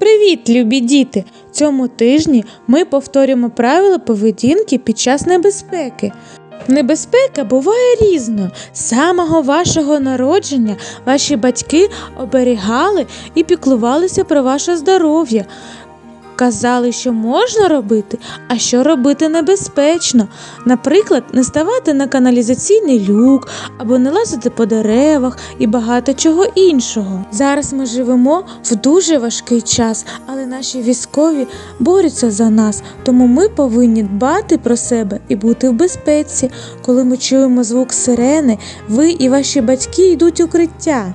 Привіт, любі діти! Цьому тижні ми повторюємо правила поведінки під час небезпеки. Небезпека буває різна. З самого вашого народження ваші батьки оберігали і піклувалися про ваше здоров'я. Казали, що можна робити, а що робити небезпечно. Наприклад, не ставати на каналізаційний люк або не лазити по деревах і багато чого іншого. Зараз ми живемо в дуже важкий час, але наші військові борються за нас, тому ми повинні дбати про себе і бути в безпеці. Коли ми чуємо звук сирени, ви і ваші батьки йдуть укриття.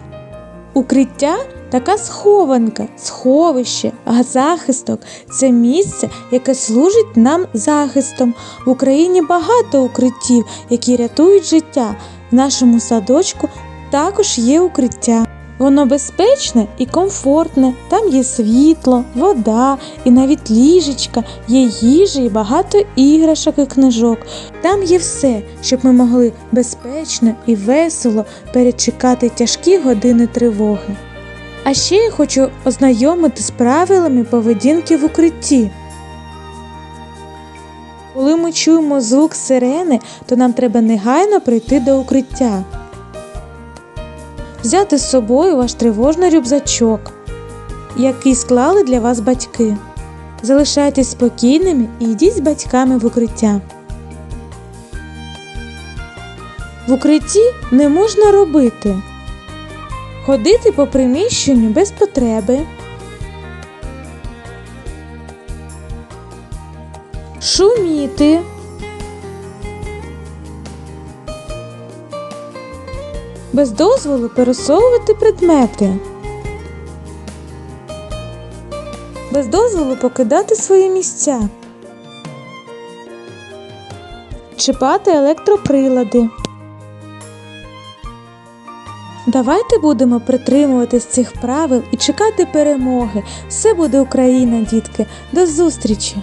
Укриття така схованка, сховище, захисток це місце, яке служить нам захистом. В Україні багато укриттів, які рятують життя. В нашому садочку також є укриття. Воно безпечне і комфортне. Там є світло, вода і навіть ліжечка, є їжа і багато іграшок і книжок. Там є все, щоб ми могли безпечно і весело перечекати тяжкі години тривоги. А ще я хочу ознайомити з правилами поведінки в укритті. Коли ми чуємо звук сирени, то нам треба негайно прийти до укриття. Взяти з собою ваш тривожний рюкзачок, який склали для вас батьки. Залишайтесь спокійними і йдіть з батьками в укриття. В укритті не можна робити ходити по приміщенню без потреби, шуміти, без дозволу пересовувати предмети, без дозволу покидати свої місця, чіпати електроприлади. Давайте будемо притримуватись цих правил і чекати перемоги. Все буде Україна, дітки. До зустрічі!